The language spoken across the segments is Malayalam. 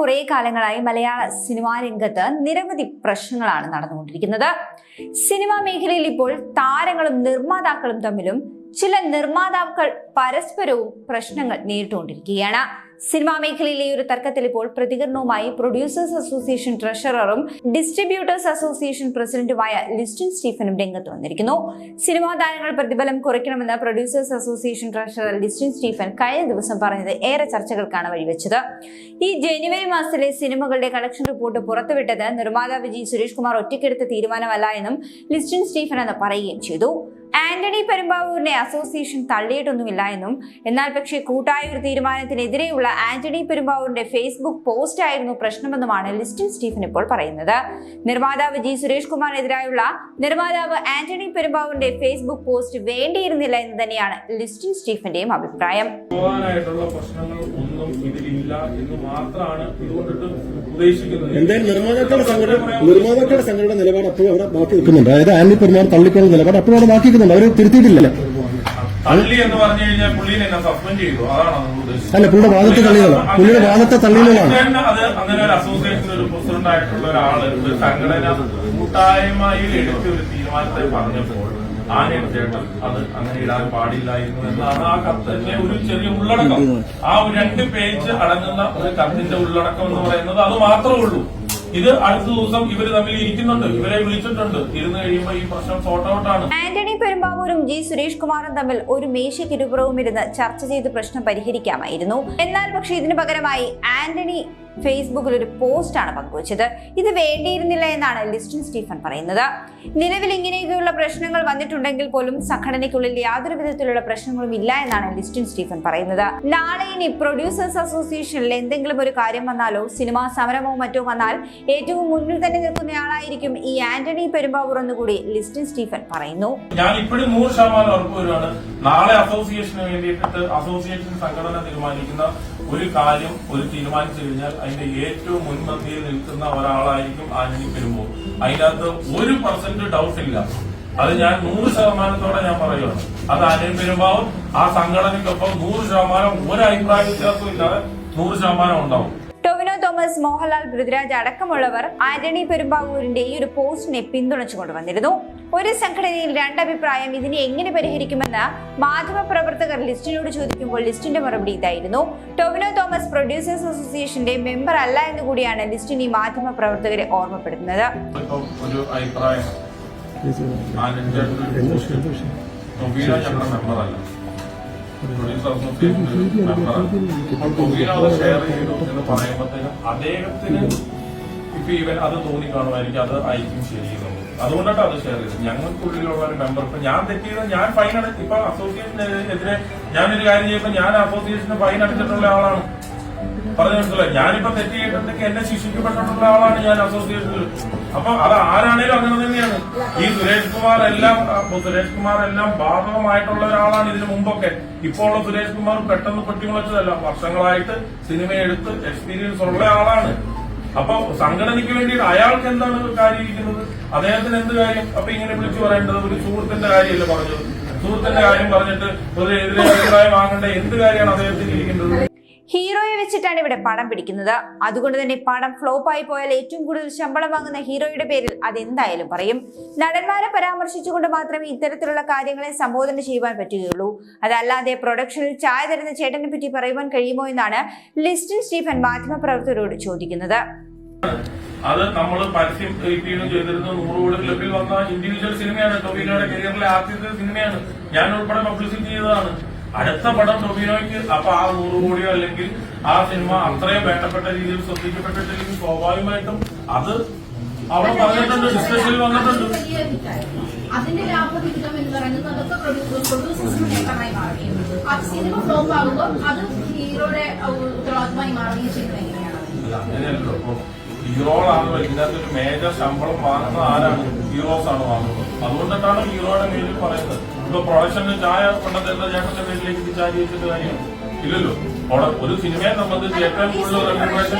കുറെ കാലങ്ങളായി മലയാള സിനിമാ രംഗത്ത് നിരവധി പ്രശ്നങ്ങളാണ് നടന്നുകൊണ്ടിരിക്കുന്നത്. സിനിമാ മേഖലയിൽ ഇപ്പോൾ താരങ്ങളും നിർമ്മാതാക്കളും തമ്മിലും ചില നിർമ്മാതാക്കൾ പരസ്പരവും പ്രശ്നങ്ങൾ നേരിട്ടുകൊണ്ടിരിക്കുകയാണ്. സിനിമാ മേഖലയിലെ ഒരു തർക്കത്തിൽ ഇപ്പോൾ പ്രതികരണവുമായി പ്രൊഡ്യൂസേഴ്സ് അസോസിയേഷൻ ട്രഷററും ഡിസ്ട്രിബ്യൂട്ടേഴ്സ് അസോസിയേഷൻ പ്രസിഡന്റുമായ ലിസ്റ്റിൻ സ്റ്റീഫനും രംഗത്ത് വന്നിരിക്കുന്നു. സിനിമാ താരങ്ങൾ പ്രതിഫലം കുറയ്ക്കണമെന്ന് producers association treasurer Listin Stephen കഴിഞ്ഞ ദിവസം പറഞ്ഞത് ഏറെ ചർച്ചകൾക്കാണ് വഴിവെച്ചത്. ഈ ജനുവരി മാസത്തിലെ സിനിമകളുടെ കളക്ഷൻ റിപ്പോർട്ട് പുറത്തുവിട്ടത് നിർമ്മാതാവ് ജി സുരേഷ് കുമാർ ഒറ്റയ്ക്കെടുത്ത തീരുമാനമല്ല എന്നും ലിസ്റ്റിൻ സ്റ്റീഫൻ എന്ന് പറയുകയും ചെയ്തു. ആന്റണി പെരുമ്പാവൂരിനെ അസോസിയേഷൻ തള്ളിയിട്ടൊന്നുമില്ല എന്നും എന്നാൽ പക്ഷേ കൂട്ടായ ഒരു തീരുമാനത്തിനെതിരെയുള്ള ആന്റണി പെരുമ്പാവൂരിന്റെ ഫേസ്ബുക്ക് പോസ്റ്റ് ആയിരുന്നു പ്രശ്നമെന്നുമാണ് ലിസ്റ്റിൻ സ്റ്റീഫൻ ഇപ്പോൾ പറയുന്നത്. നിർമ്മാതാവ് ജി സുരേഷ് കുമാറിനെതിരായുള്ള നിർമ്മാതാവ് ആന്റണി പെരുമ്പാവൂരിന്റെ ഫേസ്ബുക്ക് പോസ്റ്റ് വേണ്ടിയിരുന്നില്ല എന്ന് തന്നെയാണ് ലിസ്റ്റിൻ സ്റ്റീഫന്റെയും അഭിപ്രായം. നിർമ്മാതാക്കളുടെ സംഘടന നിലപാട് അപ്പോഴും അവിടെ ബാക്കി നിൽക്കുന്നുണ്ട്. അതായത് ആന്റണി പെരുമാൾ തള്ളിക്കളുടെ നിലപാട് അപ്പോഴും അവിടെ ബാക്കി നിൽക്കുന്നുണ്ട് അവർ തിരുത്തിയിട്ടില്ല. അല്ല പുള്ളിയുടെ വാദത്തെ തള്ളിയതാണ് പുള്ളിയുടെ വാദത്തെ തള്ളിയതാണ് ഒരു കൂട്ടായ്മയിൽ എടുത്ത തീരുമാനത്തെ പറഞ്ഞപ്പോൾ ആനയുടെ ചേട്ടൻ അത് അങ്ങനെ ഇടാൻ പാടില്ലായിരുന്നു എന്നാണ് ആ കത്തിന്റെ ഒരു ചെറിയ ഉള്ളടക്കം. ആ ഒരു രണ്ട് പേജ് അടങ്ങുന്ന ഒരു കത്തിന്റെ ഉള്ളടക്കം എന്ന് പറയുന്നത് അത് മാത്രമേ ഉള്ളൂ. ഇത് അടുത്ത ദിവസം ഇവർ തമ്മിൽ ഇരിക്കുന്നുണ്ട്. ഇവരെ വിളിച്ചിട്ടുണ്ട്. ഇരുന്ന് കഴിയുമ്പോൾ ഈ പ്രശ്നം സോർട്ട് ഔട്ട് ആണ്. ആന്റണി പെരുമ്പാവൂരും ജി സുരേഷ് കുമാറും തമ്മിൽ ഒരു മേശയ്ക്കിരുപുറവും ഇരുന്ന് ചർച്ച ചെയ്ത് പ്രശ്നം പരിഹരിക്കാമായിരുന്നു. എന്നാൽ പക്ഷേ ഇതിനു പകരമായി ആന്റണി ഫേസ്ബുക്കിൽ ഒരു പോസ്റ്റാണ് പങ്കുവച്ചത്. ഇത് വേണ്ടിയിരുന്നില്ല എന്നാണ് ലിസ്റ്റിൻ സ്റ്റീഫൻ പറയുന്നത്. നിലവിൽ ഇങ്ങനെയൊക്കെയുള്ള പ്രശ്നങ്ങൾ വന്നിട്ടുണ്ടെങ്കിൽ പോലും സംഘടനയ്ക്കുള്ളിൽ യാതൊരു വിധത്തിലുള്ള പ്രശ്നങ്ങളും ഇല്ല എന്നാണ് ലിസ്റ്റിൻ സ്റ്റീഫൻ പറയുന്നത്. നാളെ ഇനി പ്രൊഡ്യൂസേഴ്സ് അസോസിയേഷനിൽ എന്തെങ്കിലും ഒരു കാര്യം വന്നാലോ സിനിമാ സമരമോ മറ്റോ വന്നാൽ ഏറ്റവും മുന്നിൽ തന്നെ നിൽക്കുന്നയാളായിരിക്കും ഈ ആന്റണി പെരുമ്പാവൂർ എന്നുകൂടി ലിസ്റ്റിൻ സ്റ്റീഫൻ പറയുന്നു. ഞാൻ ഇപ്പോഴും നൂറ് ശതമാനം ഉറപ്പ് വരുവാണ് നാളെ അസോസിയേഷന് വേണ്ടിയിട്ട് അസോസിയേഷൻ സംഘടന തീരുമാനിക്കുന്ന ഒരു കാര്യം ഒരു തീരുമാനിച്ചു കഴിഞ്ഞാൽ അതിന്റെ ഏറ്റവും മുൻപന്തിയിൽ നിൽക്കുന്ന ഒരാളായിരിക്കും ആന്റണി പെരുമ്പോൾ അതിനകത്ത് ഒരു പെർസെന്റ് ഡൗട്ട് ഇല്ല. അത് ഞാൻ നൂറ് ശതമാനത്തോടെ ഞാൻ പറയുകയാണ് അത് ആന്റണി പെരുമ്പാവും ആ സംഘടനയ്ക്കൊപ്പം നൂറ് ശതമാനം ഒരു അഭിപ്രായ വ്യത്യാസവും ഇല്ലാതെ നൂറ് ശതമാനം ഉണ്ടാവും. തോമസ് മോഹൻലാൽ പൃഥ്വിരാജ് അടക്കമുള്ളവർ ആന്റണി പെരുമ്പാവൂരിന്റെ ഈ ഒരു പോസ്റ്റിനെ പിന്തുണച്ചു കൊണ്ടുവന്നിരുന്നു. ഒരു സംഘടനയിൽ രണ്ടഭിപ്രായം ഇതിനെ എങ്ങനെ പരിഹരിക്കുമെന്ന് മാധ്യമപ്രവർത്തകർ ലിസ്റ്റിനോട് ചോദിക്കുമ്പോൾ ലിസ്റ്റിന്റെ മറുപടി ഇതായിരുന്നു. ടൊവിനോ തോമസ് പ്രൊഡ്യൂസേഴ്സ് അസോസിയേഷന്റെ മെമ്പർ അല്ല എന്ന് കൂടിയാണ് ലിസ്റ്റിന് ഈ മാധ്യമപ്രവർത്തകരെ ഓർമ്മപ്പെടുത്തുന്നത്. ഒരു അഭിപ്രായം. ഞങ്ങളുടെ മെമ്പറല്ല. അദ്ദേഹത്തിന് ഇപ്പൊ ഇവൻ അത് തോന്നി കാണുമായിരിക്കും അത് അയക്കും ശരിയെന്നുള്ളത് അതുകൊണ്ടാണ് അത് ഷെയർ ചെയ്തത് ഞങ്ങൾക്കുള്ളിലുള്ള ഒരു മെമ്പർ ഇപ്പൊ ഞാൻ തെറ്റിയത് ഞാൻ ഫൈൻ അടച്ച് ഇപ്പൊ അസോസിയേഷനെതിരെ ഞാനൊരു കാര്യം ചെയ്യുമ്പോൾ ഞാൻ അസോസിയേഷന് ഫൈൻ അടച്ചിട്ടുള്ള ആളാണ് പറഞ്ഞു മനസ്സിലായി ഞാനിപ്പോ തെറ്റ് ചെയ്തിട്ടുണ്ടെങ്കിൽ എന്നെ ശിക്ഷിക്കപ്പെട്ടിട്ടുള്ള ആളാണ് ഞാൻ അസോസിയേഷനിൽ അപ്പൊ അത് ആരാണേലും അങ്ങനെ തന്നെയാണ് ഈ സുരേഷ് കുമാർ എല്ലാം സുരേഷ് കുമാർ എല്ലാം ബാധകമായിട്ടുള്ള ഒരാളാണ് ഇതിനു മുമ്പൊക്കെ. ഇപ്പോൾ ഉള്ള സുരേഷ് കുമാർ പെട്ടെന്ന് പൊട്ടിമുളച്ചതല്ല. വർഷങ്ങളായിട്ട് സിനിമ എടുത്ത് എക്സ്പീരിയൻസ് ഉള്ള ആളാണ്. അപ്പൊ സംഘടനയ്ക്ക് വേണ്ടിയിട്ട് അയാൾക്ക് എന്താണ് കാര്യം ഇരിക്കുന്നത് അദ്ദേഹത്തിന് എന്ത് കാര്യം? അപ്പൊ ഇങ്ങനെ വിളിച്ചു പറയേണ്ടത് ഒരു സുഹൃത്തിന്റെ കാര്യമല്ലേ പറഞ്ഞത്? സുഹൃത്തിന്റെ കാര്യം പറഞ്ഞിട്ട് ഒരു എതിരെ അഭിപ്രായം വാങ്ങേണ്ട എന്ത് കാര്യമാണ് അദ്ദേഹത്തിന് ഇരിക്കുന്നത് ഹീറോയെ വെച്ചിട്ടാണ് ഇവിടെ പടം പിടിക്കുന്നത്. അതുകൊണ്ട് തന്നെ പടം ഫ്ലോപ്പായി പോയാൽ ഏറ്റവും കൂടുതൽ ശമ്പളം വാങ്ങുന്ന ഹീറോയുടെ പേരിൽ അതെന്തായാലും പറയും. നടന്മാരെ പരാമർശിച്ചുകൊണ്ട് മാത്രമേ ഇത്തരത്തിലുള്ള കാര്യങ്ങളെ സംബോധന ചെയ്യുവാൻ പറ്റുകയുള്ളൂ. അതല്ലാതെ പ്രൊഡക്ഷനിൽ ചായ തരുന്ന ചേട്ടനെ പറ്റി പറയുവാൻ കഴിയുമോ എന്നാണ് ലിസ്റ്റിൻ സ്റ്റീഫൻ മാധ്യമപ്രവർത്തകരോട് ചോദിക്കുന്നത്. അത് നമ്മൾ പരസ്യം റിപ്പീറ്റും ചെയ്തിരുന്ന നൂറ് കോടി ക്ലബിൽ വന്ന ഇൻഡിവിജ്വൽ സിനിമയാണ് ടൊബിനോയുടെ കരിയറിലെ ആദ്യത്തെ സിനിമയാണ് ഞാൻ ഉൾപ്പെടെ പബ്ലിസിറ്റി ചെയ്തതാണ്. അടുത്ത പടം ടൊബിനോയ്ക്ക് അപ്പൊ ആ നൂറ് കോടിയോ അല്ലെങ്കിൽ ആ സിനിമ അത്രയും വേണ്ടപ്പെട്ട രീതിയിൽ ശ്രദ്ധിക്കപ്പെട്ടിട്ടില്ലെങ്കിൽ സ്വാഭാവികമായിട്ടും അത് അവിടെ പറഞ്ഞിട്ടുണ്ട് ഡിസ്കഷനിൽ വന്നിട്ടുണ്ട്. അതിന്റെ ലാഭവിഹിതം എന്ന് പറയുന്നത് അതൊക്കെ പ്രൊഡ്യൂസേഴ്സിന് നേട്ടമായി മാറുകയും അത് സിനിമ ഫ്ലോപ്പ് ആകുമ്പോൾ അത് ഹീറോയുടെ ഉത്തരവാദിത്തമായി മാറുകയും ചെയ്യുന്നത് എങ്ങനെയാണ്? അല്ല, ഹീറോകളാണല്ലോ ഇതിനകത്ത് ഒരു മേജർ ശമ്പളം വാങ്ങുന്നത് ആരാണ്? ഹീറോസ് ആണ് വാങ്ങുന്നത്. അതുകൊണ്ടിട്ടാണ് ഹീറോയുടെ പേരിൽ പറയുന്നത്. ഇപ്പൊ പ്രൊഡക്ഷന് ചായ കൊണ്ടതെന്താ ചേട്ടന്റെ പേരിലേക്ക് ചാരി വെച്ചിട്ട് കാര്യം ഇല്ലല്ലോ. അവിടെ ഒരു സിനിമയെ സംബന്ധിച്ച് ഏറ്റവും കൂടുതൽ റെമ്യൂണറേഷൻ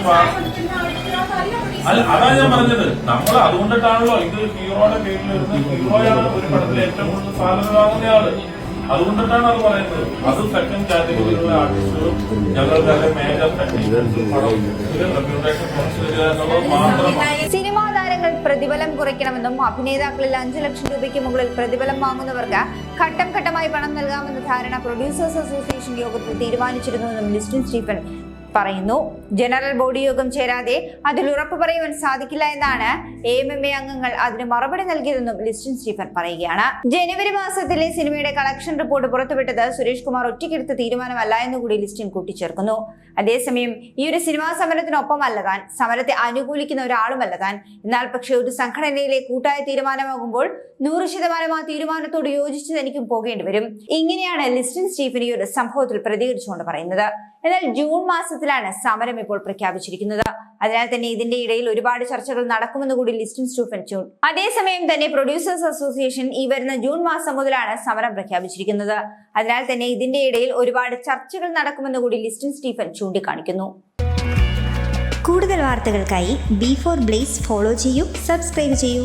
അല്ല അതാ ഞാൻ പറഞ്ഞത്. നമ്മൾ അതുകൊണ്ടിട്ടാണല്ലോ ഇത് ഹീറോയുടെ പേരിൽ വരുന്നത്. ഹീറോയാണ് ഒരു പടത്തിൽ ഏറ്റവും കൂടുതൽ സാലറി വാങ്ങുന്നയാൾ. അതുകൊണ്ടിട്ടാണ് അത് പറയുന്നത്. അത് സെക്കൻഡ് കാറ്റഗറിയിലുള്ള ആർട്ടിസ്റ്റ് ഞങ്ങളുടെ മേജർ സിനിമാ താരങ്ങൾ പ്രതിഫലം കുറയ്ക്കണമെന്നും അഭിനേതാക്കളിൽ അഞ്ചു ലക്ഷം രൂപയ്ക്ക് മുകളിൽ പ്രതിഫലം വാങ്ങുന്നവർക്ക് ഘട്ടം ഘട്ടമായി പണം നൽകാമെന്ന ധാരണ പ്രൊഡ്യൂസേഴ്സ് അസോസിയേഷൻ യോഗത്തിൽ തീരുമാനിച്ചിരുന്നുവെന്നും ലിസ്റ്റിൻ സ്റ്റീഫൻ പറയുന്നു. ജനറൽ ബോഡി യോഗം ചേരാതെ അതിൽ ഉറപ്പ് പറയുവാൻ സാധിക്കില്ല എന്നാണ് എ എം എം എ അംഗങ്ങൾ അതിന് മറുപടി നൽകിയതെന്നും ലിസ്റ്റിൻ സ്റ്റീഫൻ പറയുകയാണ്. ജനുവരി മാസത്തിലെ സിനിമയുടെ കളക്ഷൻ റിപ്പോർട്ട് പുറത്തുവിട്ടത് സുരേഷ് കുമാർ ഒറ്റയ്ക്കെടുത്ത തീരുമാനമല്ല എന്നുകൂടി ലിസ്റ്റിൻ കൂട്ടിച്ചേർക്കുന്നു. അതേസമയം ഈ ഒരു സിനിമാ സമരത്തിനൊപ്പമല്ല താൻ. സമരത്തെ അനുകൂലിക്കുന്ന ഒരാളുമല്ല താൻ. എന്നാൽ പക്ഷേ ഒരു സംഘടനയിലെ കൂട്ടായ തീരുമാനമാകുമ്പോൾ നൂറ് ശതമാനം ആ തീരുമാനത്തോട് യോജിച്ച് തനിക്കും പോകേണ്ടി വരും. ഇങ്ങനെയാണ് ലിസ്റ്റിൻ സ്റ്റീഫൻ ഈ ഒരു സംഭവത്തിൽ പ്രതികരിച്ചുകൊണ്ട് പറയുന്നത്. എന്നാൽ ജൂൺ മാസത്തിലാണ് സമരം ഇപ്പോൾ പ്രഖ്യാപിച്ചിരിക്കുന്നത്. അതിനാൽ തന്നെ ഇതിന്റെ ഇടയിൽ ഒരുപാട് ചർച്ചകൾ നടക്കുമെന്ന് കൂടി ലിസ്റ്റിൻ സ്റ്റൂഫൻ ചൂൺ. അതേസമയം തന്നെ പ്രൊഡ്യൂസേഴ്സ് അസോസിയേഷൻ ഈ വരുന്ന ജൂൺ മാസം മുതലാണ് സമരം പ്രഖ്യാപിച്ചിരിക്കുന്നത്. അതിനാൽ തന്നെ ഇതിന്റെ ഇടയിൽ ഒരുപാട് ചർച്ചകൾ നടക്കുമെന്ന് കൂടി ലിസ്റ്റിൻ സ്റ്റീഫൻ ചൂണ്ടിക്കാണിക്കുന്നു. കൂടുതൽ വാർത്തകൾക്കായി ബി ഫോർ ബ്ലേസ് ഫോളോ ചെയ്യൂ സബ്സ്ക്രൈബ് ചെയ്യൂ.